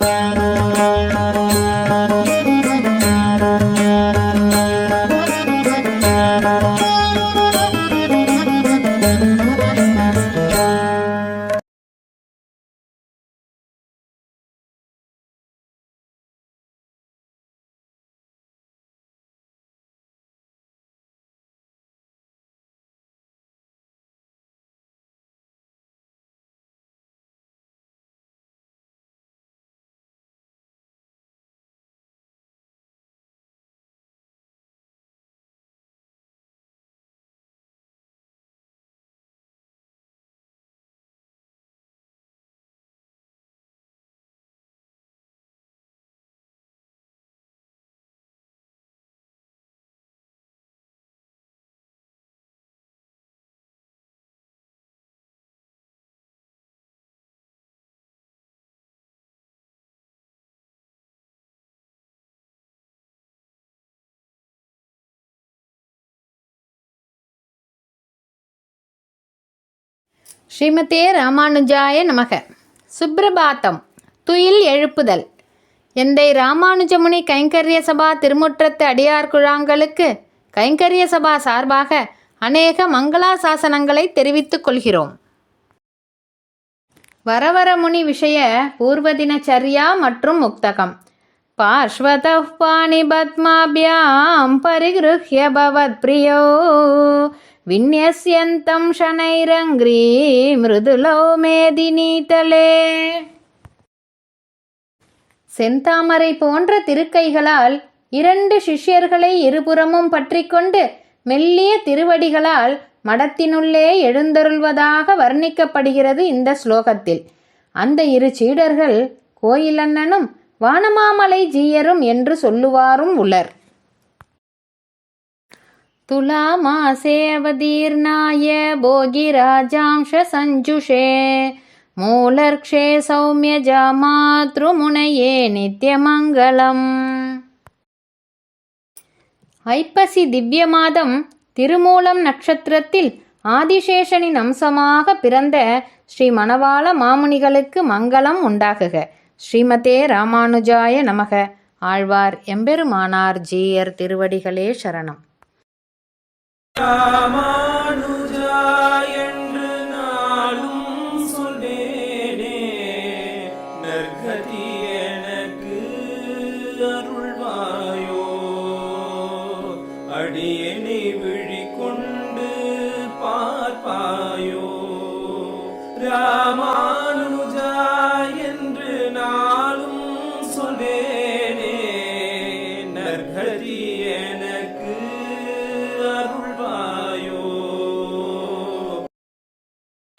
Música ஸ்ரீமதே ராமானுஜாய நமக. சுப்ரபாத்தம். துயில் எழுப்புதல். எந்தை ராமானுஜமுனி கைங்கரிய சபா திருமுற்றத்து அடியார் குழாங்களுக்கு கைங்கரிய சபா சார்பாக அநேக மங்களாசாசனங்களை தெரிவித்துக் கொள்கிறோம். வரவரமுனி விஷய பூர்வதின சரியா மற்றும் முக்தகம். பார்ஷ்வதப்பாணி பத்மாபியாம் பரிகிருஹ்ய பவத் பிரியோ विन्यस्यन्तं शनैरङ्ग्री मृदुलौ मेदिनीतले செந்தாமரை போன்ற திருக்கைகளால் இரண்டு சிஷ்யர்களை இருபுறமும் பற்றிக்கொண்டு மெல்லிய திருவடிகளால் மடத்தினுள்ளே எழுந்தருள்வதாக வர்ணிக்கப்படுகிறது இந்த ஸ்லோகத்தில் அந்த இரு சீடர்கள் கோயிலண்ணனும் வானமாமலை ஜீயரும் என்று சொல்லுவாரும் உளர் तुलामासे अवदीर्णाय भोगिराजांश सञ्जुषे मूलर्क्षे सौम्यजामातृमुनये நித்யமங்கலம் ஐப்பசி திவ்ய மாதம் திருமூலம் நட்சத்திரத்தில் ஆதிசேஷனின் அம்சமாக பிறந்த ஸ்ரீ மணவாள மாமுனிகளுக்கு மங்களம் உண்டாகுக ஸ்ரீமதே ராமானுஜாய நமக ஆழ்வார் எம்பெருமானார் ஜீயர் திருவடிகளே சரணம் ராமானுஜா என்று நாளும் சொல்வேனே நற்கதி எனக்கு அருள்வாயோ. அடியனை விழிக்கொண்டு பார்ப்பாயோ. ராமா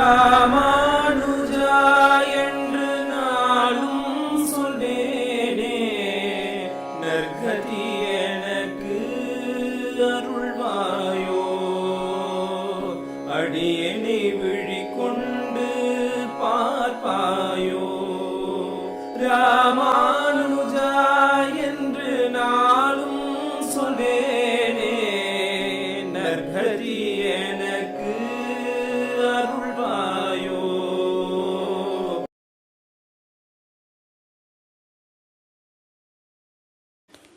ராமானுஜா என்று நாளும் சொல்வேனே நற்கதி எனக்கு அருள்வாயோ. அடியனை விழிக்கொண்டு பார்ப்பாயோ. ரா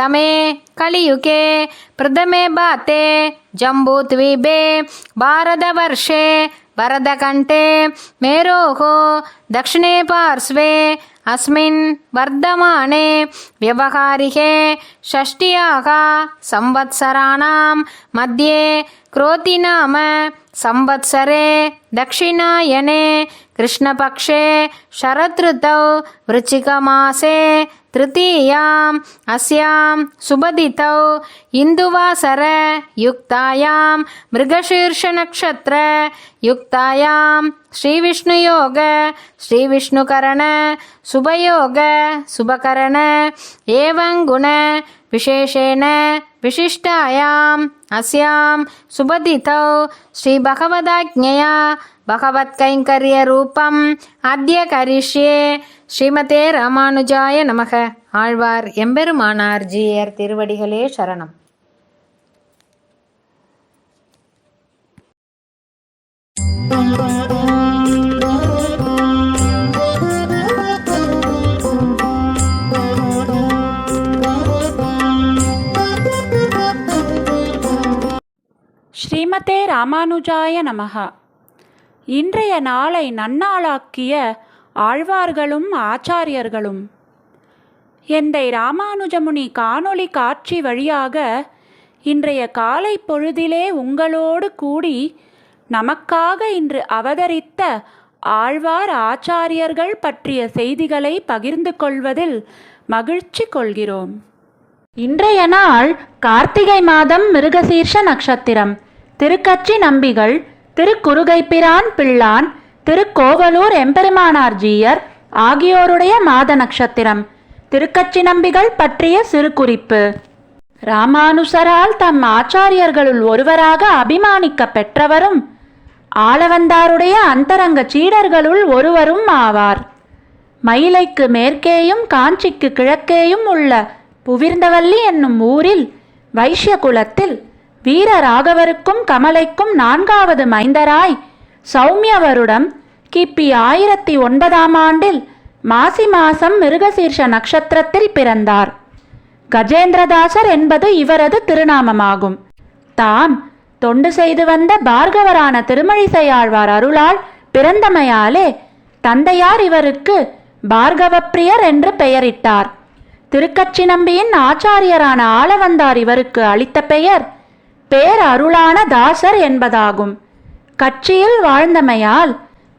तमे कलियुगे प्रथमे बाते जम्बूद्वीपे भारतवर्षे वरदकण्ठे मेरोः दक्षिणे पार्श्वे अस्मिन् वर्धमाने व्यवहारिके षष्ट्याः संवत्सराणां मध्ये क्रोतिनाम संवत्सरे दक्षिणायने कृष्णपक्षे शरदृतौ वृश्चिकमासे तृतीयाम् अस्यां सुबदितौ इन्दुवासर युक्तायां मृगशीर्षनक्षत्र युक्तायां श्रीविष्णुयोग श्रीविष्णुकरण शुभयोग शुभकरण एवं गुण विशेषेण विशिष्टायाम् अस्यां सुबदितौ श्रीभगवदाज्ञया भगवत्कैङ्कर्यरूपम् अद्य करिष्ये ஸ்ரீமதே ராமானுஜாய நமக. ஆழ்வார் எம்பெருமானார் ஜீயர் திருவடிகளே சரணம். ஸ்ரீமதே ராமானுஜாய நமகா. இன்றைய நாளை நன்னாளாக்கிய ஆழ்வார்களும் ஆச்சாரியர்களும். எந்தை ராமானுஜமுனி காணொளி காட்சி வழியாக இன்றைய காலை பொழுதிலே உங்களோடு கூடி நமக்காக இன்று அவதரித்த ஆழ்வார் ஆச்சாரியர்கள் பற்றிய செய்திகளை பகிர்ந்து கொள்வதில் மகிழ்ச்சி கொள்கிறோம். இன்றைய நாள் கார்த்திகை மாதம் மிருகசீர்ஷ நட்சத்திரம். திருக்கச்சி நம்பிகள் திருக்குறுகைப்பிரான் பிள்ளான் திருக்கோவலூர் எம்பெருமானார் ஜீயர் ஆகியோருடைய மாத நட்சத்திரம். திருக்கச்சி நம்பிகள் பற்றிய சிறு குறிப்பு ராமானுசரால் தம் ஆச்சாரியர்களுள் ஒருவராக அபிமானிக்க பெற்றவரும் ஆளவந்தாருடைய அந்தரங்க சீடர்களுள் ஒருவரும் ஆவார். மயிலைக்கு மேற்கேயும் காஞ்சிக்கு கிழக்கேயும் உள்ள புவிர்ந்தவல்லி என்னும் ஊரில் வைஷ்ய குலத்தில் வீரராகவருக்கும் கமலைக்கும் நான்காவது மைந்தராய் சௌமியவருடம் கிபி ஆயிரத்தி ஒன்பதாம் ஆண்டில் மாசி மாசம் மிருகசீர்ஷ நட்சத்திரத்தில் பிறந்தார். கஜேந்திரதாசர் என்பது இவரது திருநாமமாகும். தாம் தொண்டு செய்து வந்த பார்கவரான திருமழிசையாழ்வார் அருளால் பிறந்தமையாலே தந்தையார் இவருக்கு பார்கவப்பிரியர் என்று பெயரிட்டார். திருக்கச்சி நம்பியின் ஆச்சாரியரான ஆளவந்தார் இவருக்கு அளித்த பெயர் பேர் அருளான தாசர் என்பதாகும். கட்சியில் வாழ்ந்தமையால்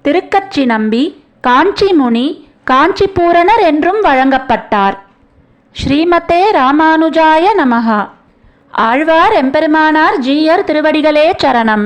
திருக்கச்சி நம்பி காஞ்சி முனி காஞ்சிபூரணர் என்றும் வழங்கப்பட்டார். ஸ்ரீமதே ராமானுஜாய நமகா ஆழ்வார் எம்பெருமானார் ஜீயர் திருவடிகளே சரணம்.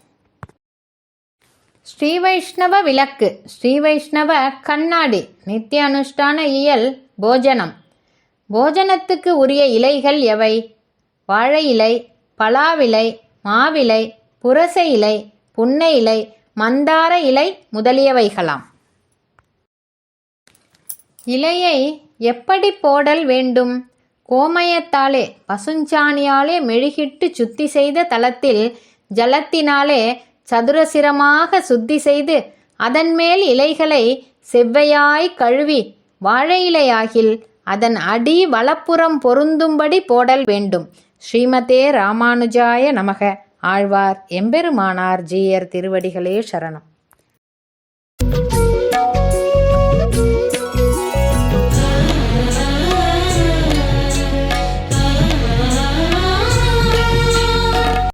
ஸ்ரீ வைஷ்ணவ விளக்கு ஸ்ரீ வைஷ்ணவ கண்ணாடி நித்திய அனுஷ்டான இயல் போஜனம். போஜனத்துக்கு உரிய இலைகள் எவை? வாழை இலை பலாவிலை மாவிலை புரச இலை புன்னை இலை மந்தார இலை முதலியவைகளாம். இலையை எப்படி போடல் வேண்டும்? கோமயத்தாலே பசுஞ்சாணியாலே மெழுகிட்டு சுத்தி செய்த தளத்தில் ஜலத்தினாலே சதுரசிரமாக சுத்தி செய்து அதன்மேல் இலைகளை செவ்வையாய் கழுவி வாழை இலையாகில் அதன் அடி வலப்புறம் பொருந்தும்படி போடல் வேண்டும். ஸ்ரீமதே ராமானுஜாய நமக. ஆழ்வார் எம்பெருமானார் ஜீயர் திருவடிகளே சரணம்.